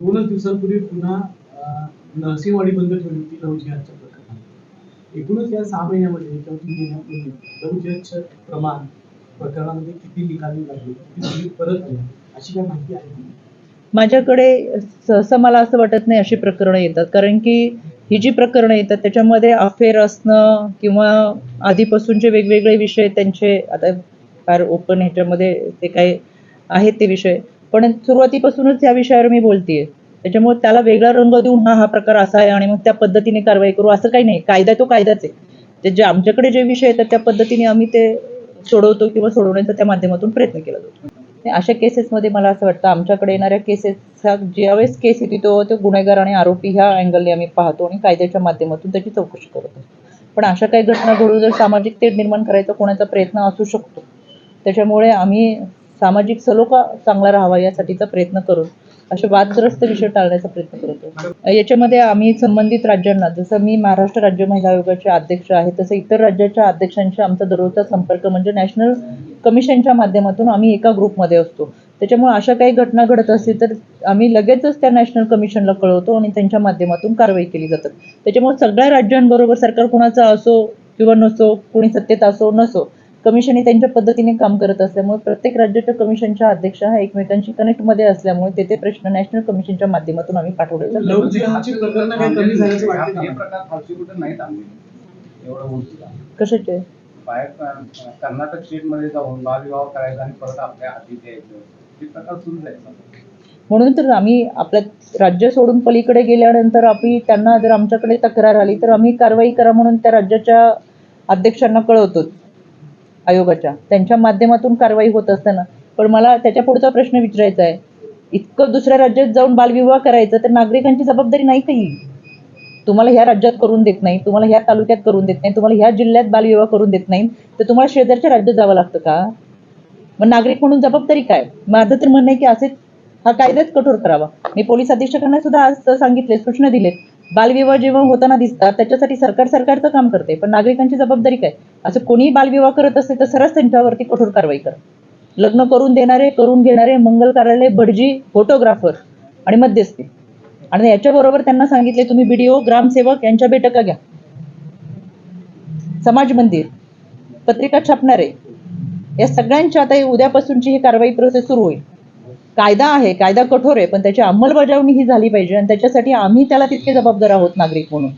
दोनच दिवसांपूर्वी पुन्हा अं, नरसिंहवाडी बंद ठेवली होती लवचिराच्या प्रकरणात. एकूणच या सहा महिन्यामध्ये किंवा तीन महिन्यापूर्वी लवचिराचं प्रमाण प्रकरणामध्ये किती निकाली लागले किती परत आले अशी काय माहिती आहे माझ्याकडे सहसा मला असं वाटत नाही अशी प्रकरणं येतात. कारण की ही जी प्रकरणं येतात त्याच्यामध्ये अफेअर असणं किंवा आधीपासूनचे वेगवेगळे विषय त्यांचे आता फार ओपन ह्याच्यामध्ये ते काही आहेत ते विषय. पण सुरुवातीपासूनच या विषयावर मी बोलतेय. त्याच्यामुळे त्याला वेगळा रंग देऊन हा हा प्रकार असा आहे आणि मग त्या पद्धतीने कारवाई करू असं काही नाही. कायदा तो कायदाच आहे. ते जे आमच्याकडे जे विषय येतात त्या पद्धतीने आम्ही ते सोडवतो किंवा सोडवण्याचा त्या माध्यमातून प्रयत्न केला जातो. अशा केसेसमध्ये मला असं वाटतं आमच्याकडे येणाऱ्या केसेसचा ज्यावेळेस केस येते तो तो गुन्हेगार आणि आरोपी ह्या अँगलने आम्ही पाहतो आणि कायद्याच्या माध्यमातून त्याची चौकशी करतो पण अशा काही घटना घडून जर सामाजिक तेढ निर्माण करायचा कोणाचा प्रयत्न असू शकतो त्याच्यामुळे आम्ही सामाजिक सलोखा चांगला राहावा यासाठीचा प्रयत्न करून असे वादग्रस्त विषय टाळण्याचा प्रयत्न करतो. याच्यामध्ये आम्ही संबंधित राज्यांना जसं मी महाराष्ट्र राज्य महिला आयोगाचे अध्यक्ष आहे तसं इतर राज्याच्या अध्यक्षांशी आमचा दररोजचा संपर्क म्हणजे नॅशनल कमिशनच्या माध्यमातून आम्ही एका ग्रुपमध्ये असतो. त्याच्यामुळे अशा काही घटना घडत असतील तर आम्ही लगेचच त्या नॅशनल कमिशनला कळवतो आणि त्यांच्या माध्यमातून कारवाई केली जातात त्याच्यामुळे सगळ्या राज्यांबरोबर सरकार कोणाचा असो किंवा नसो कोणी सत्तेत असो नसो कमिशन हे त्यांच्या पद्धतीने काम करत असल्यामुळे प्रत्येक राज्याच्या कमिशनच्या अध्यक्ष हा एकमेकांशी कनेक्टमध्ये असल्यामुळे ते ते प्रश्न नॅशनल कमिशनच्या माध्यमातून आम्ही पाठवले हे कशाचे? कर्नाटक स्टेटमध्ये जाऊन बालविवाह करायचा आणि परत आपल्या हाती द्यायचं प्रकार सुरू जायचं म्हणून तर आम्ही आपल्या राज्य सोडून पलीकडे गेल्यानंतर आम्ही त्यांना जर आमच्याकडे तक्रार आली तर आम्ही कारवाई करा म्हणून त्या राज्याच्या अध्यक्षांना कळवतो आयोगाच्या. त्यांच्या माध्यमातून कारवाई होत असताना. पण मला त्याच्या पुढचा प्रश्न विचारायचा आहे. इतकं दुसऱ्या राज्यात जाऊन बालविवाह करायचं तर नागरिकांची जबाबदारी नाही का ही? तुम्हाला ह्या राज्यात करून देत नाही तुम्हाला ह्या तालुक्यात करून देत नाही तुम्हाला ह्या जिल्ह्यात बालविवाह करून देत नाही तर तुम्हाला शेजारच्या राज्यात जावं लागतं का? मग नागरिक म्हणून जबाबदारी काय? माझं तर म्हणणं आहे की असे हा कायदाच कठोर करावा. मी पोलीस अधीक्षकांना सुद्धा आज सांगितले सूचना दिलेत. बालविवाह जेव्हा होताना दिसतात त्याच्यासाठी सरकार सरकारचं काम करते पण नागरिकांची जबाबदारी काय? असं कोणीही बालविवाह करत असेल तर सरच त्यांच्यावरती कठोर कारवाई करा. लग्न करून देणारे करून घेणारे मंगल कार्यालय भटजी फोटोग्राफर आणि मध्यस्थी. आणि याच्याबरोबर त्यांना सांगितले तुम्ही बीडीओ ग्रामसेवक यांच्या बैठका घ्या. समाज मंदिर पत्रिका छापणारे या सगळ्यांच्या आता उद्यापासूनची ही कारवाई प्रोसेस सुरू होईल. कायदा आहे कायदा कठोर आहे पण त्याची अंमलबजावणी ही झाली पाहिजे आणि त्याच्यासाठी आम्ही त्याला तितके जबाबदार आहोत नागरिक म्हणून.